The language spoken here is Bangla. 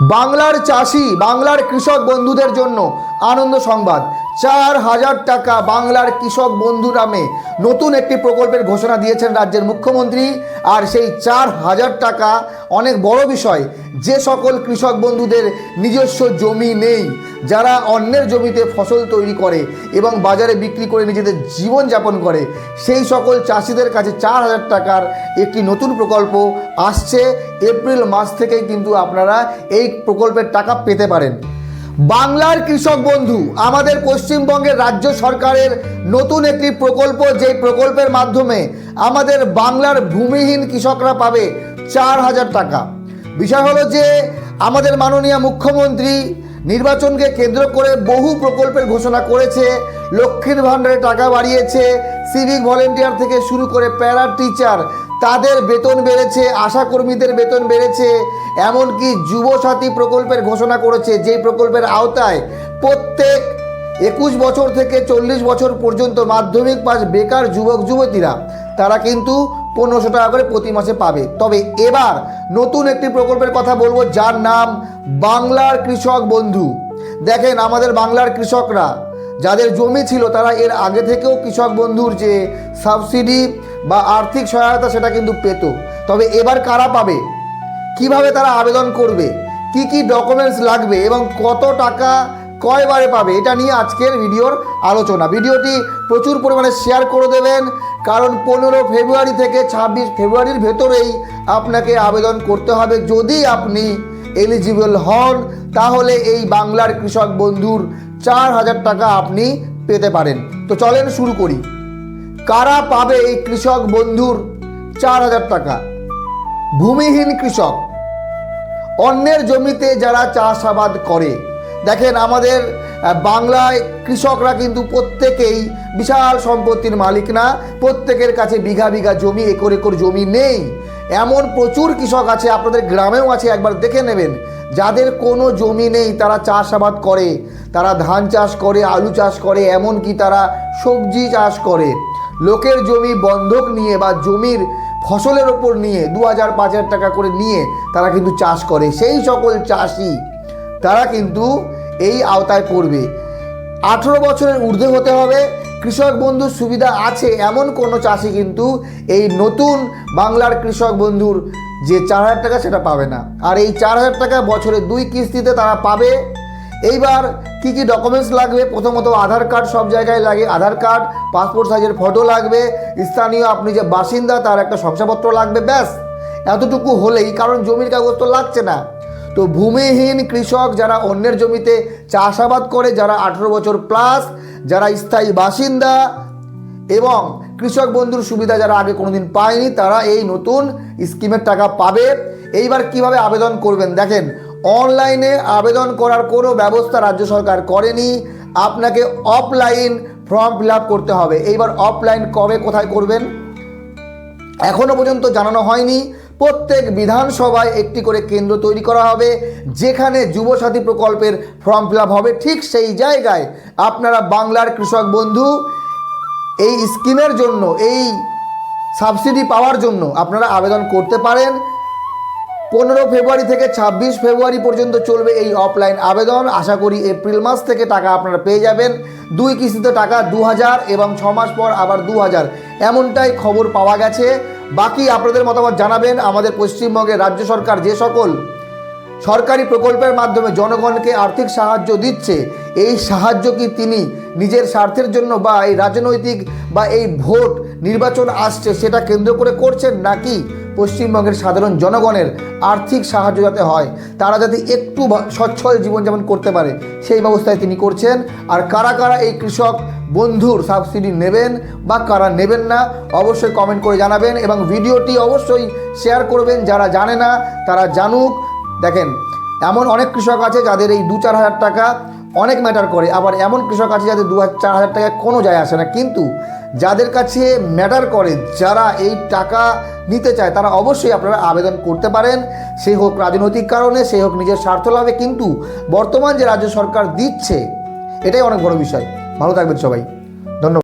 বাংলার চাষি বাংলার কৃষক বন্ধুদের জন্য আনন্দ সংবাদ। চার হাজার টাকা বাংলার কৃষক বন্ধু নামে নতুন একটি প্রকল্পের ঘোষণা দিয়েছেন রাজ্যের মুখ্যমন্ত্রী। আর সেই চার হাজার টাকা অনেক বড় বিষয়, যে সকল কৃষক বন্ধুদের নিজস্ব জমি নেই, যারা অন্যের জমিতে ফসল তৈরি করে এবং বাজারে বিক্রি করে নিজেদের জীবনযাপন করে, সেই সকল চাষিদের কাছে চার হাজার টাকার একটি নতুন প্রকল্প আসছে। এপ্রিল মাস থেকেই কিন্তু আপনারা এই প্রকল্পের টাকা পেতে পারেন। বাংলার কৃষক বন্ধু, আমাদের পশ্চিমবঙ্গের রাজ্য সরকারের নতুন একটি প্রকল্প, যেই প্রকল্পের মাধ্যমে আমাদের বাংলার ভূমিহীন কৃষকরা পাবে চার হাজার টাকা। বিষয় হলো যে, আমাদের মাননীয় মুখ্যমন্ত্রী নির্বাচনকে কেন্দ্র করে বহু প্রকল্পের ঘোষণা করেছে, লক্ষ্মীর ভাণ্ডারে টাকা বাড়িয়েছে সিভিক ভলেন্টিয়ার থেকে শুরু করে প্যারা টিচার তাদের বেতন বেড়েছে, আশাকর্মীদের বেতন বেড়েছে, এমনকি যুবসাথী প্রকল্পের ঘোষণা করেছে। যেই প্রকল্পের আওতায় প্রত্যেক একুশ বছর থেকে চল্লিশ বছর পর্যন্ত মাধ্যমিক পাস বেকার যুবক, যুবতীরা, তারা কিন্তু পনেরোশো টাকা করে প্রতি মাসে পাবে। তবে এবার নতুন একটি প্রকল্পের কথা বলব, যার নাম বাংলার কৃষক বন্ধু। দেখেন আমাদের বাংলার কৃষকরা, যাদের জমি ছিল তারা এর আগে থেকেও কৃষক বন্ধুর যে সাবসিডি বা আর্থিক সহায়তা সেটা কিন্তু পেত। তবে এবার কারা পাবে? কীভাবে তারা আবেদন করবে? কি কি ডকুমেন্টস লাগবে? এবং কত টাকা কয়বারে পাবে? এটা নিয়ে আজকের ভিডিওর আলোচনা। ভিডিওটি প্রচুর পরিমাণে শেয়ার করে দেবেন, কারণ পনেরো ফেব্রুয়ারি থেকে ছাব্বিশ ফেব্রুয়ারির ভেতরেই আপনাকে আবেদন করতে হবে। যদি আপনি এলিজিবল হন, তাহলে এই বাংলার কৃষক বন্ধুর চার হাজার টাকা আপনি পেতে পারেন। তো চলেন শুরু করি। কারা পাবে এই কৃষক বন্ধুর চার হাজার টাকা? ভূমিহীন কৃষক। অন্যের জমিতে যারা চাষাবাদ করে, দেখেন আমাদের বাংলায় কৃষকরা কিন্তু প্রত্যেকেই বিশাল সম্পত্তির মালিক না, প্রত্যেকের কাছে বিঘা বিঘা জমি, একর একর জমি নেই। এমন প্রচুর কৃষক আছে, আপনাদের গ্রামেও আছে, একবার দেখে নেবেন। যাদের কোনো জমি নেই, তারা চাষাবাদ করে, তারা ধান চাষ করে, আলু চাষ করে, এমনকি তারা সবজি চাষ করে। লোকের জমি বন্ধক নিয়ে বা জমির ফসলের ওপর নিয়ে দু হাজার পাঁচ হাজার টাকা করে নিয়ে তারা কিন্তু চাষ করে। সেই সকল চাষি তারা কিন্তু এই আওতায় পড়বে। আঠেরো বছরের ঊর্ধ্বে হতে হবে। কৃষক বন্ধুর সুবিধা আছে এমন কোনো চাষি কিন্তু এই নতুন বাংলার কৃষক বন্ধুর যে চার হাজার টাকা সেটা পাবে না। আর এই চার হাজার টাকা বছরে দুই কিস্তিতে তারা পাবে এইবার কি কি ডকুমেন্টস লাগবে? প্রথমত আধার কার্ড সব জায়গায় লাগে, আধার কার্ড পাসপোর্ট সাইজের ফটো লাগবে, স্থানীয় আপনি যে বাসিন্দা তার একটা শংসাপত্র লাগবে, ব্যাস। এতটুকু হলেই, কারণ জমির কাগজ তো লাগছে না। তো ভূমিহীন কৃষক যারা অন্যের জমিতে চাষাবাদ করে, যারা আঠেরো বছর প্লাস যারা স্থায়ী বাসিন্দা এবং কৃষক বন্ধুর সুবিধা যারা আগে কোনোদিন পায়নি, তারা এই নতুন স্কিমের টাকা পাবে। এইবার কীভাবে আবেদন করবেন? দেখেন অনলাইনে আবেদন করার কোনো ব্যবস্থা রাজ্য সরকার করেনি। আপনাকে অফলাইন ফর্ম ফিল করতে হবে। এইবার অফলাইন কবে, কোথায় করবেন? এখনও পর্যন্ত জানানো হয়নি। প্রত্যেক বিধানসভায় একটি করে কেন্দ্র তৈরি করা হবে, যেখানে যুবসাথী প্রকল্পের ফর্ম ফিল হবে। ঠিক সেই জায়গায় আপনারা বাংলার কৃষক বন্ধু, এই স্কিমের জন্য, এই সাবসিডি পাওয়ার জন্য আপনারা আবেদন করতে পারেন। পনেরো ফেব্রুয়ারি থেকে ছাব্বিশ ফেব্রুয়ারি পর্যন্ত চলবে এই অফলাইন আবেদন। আশা করি এপ্রিল মাস থেকে টাকা আপনারা পেয়ে যাবেন। দুই কিস্তিতে টাকা দু হাজার এবং ছ মাস পর আবার দু হাজার এমনটাই খবর পাওয়া গেছে। বাকি আপনাদের মতামত জানাবেন আমাদের পশ্চিমবঙ্গের রাজ্য সরকার যে সকল সরকারি প্রকল্পের মাধ্যমে জনগণকে আর্থিক সাহায্য দিচ্ছে, এই সাহায্য কি তিনি নিজের স্বার্থের জন্য বা এই রাজনৈতিক বা এই ভোট নির্বাচন আসছে সেটা কেন্দ্র করে করছেন নাকি পশ্চিমবঙ্গের সাধারণ জনগণের আর্থিক সাহায্য যাতে হয়, তারা যাতে একটু সচ্ছল জীবনযাপন করতে পারে, সেই ব্যবস্থায় তিনি করছেন। আর কারা কারা এই কৃষক বন্ধুর সাবসিডি নেবেন বা কারা নেবেন না, অবশ্যই কমেন্ট করে জানাবেন এবং ভিডিওটি অবশ্যই শেয়ার করবেন। যারা জানে না, তারা জানুক। দেখেন, এমন অনেক কৃষক আছে যাদের এই দু চার হাজার টাকা অনেক ম্যাটার করে। আবার এমন কৃষক আছে যাদের দু হাজার চার হাজার টাকা কোনো যায় আসে না। কিন্তু যাদের কাছে ম্যাটার করে, যারা এই টাকা নিতে চায়, তারা অবশ্যই আপনারা আবেদন করতে পারেন। সে হোক রাজনৈতিক কারণে, সে হোক নিজের স্বার্থ লাভে। কিন্তু বর্তমান যে রাজ্য সরকার দিচ্ছে, এটাই অনেক বড় বিষয়। ভালো থাকবেন সবাই।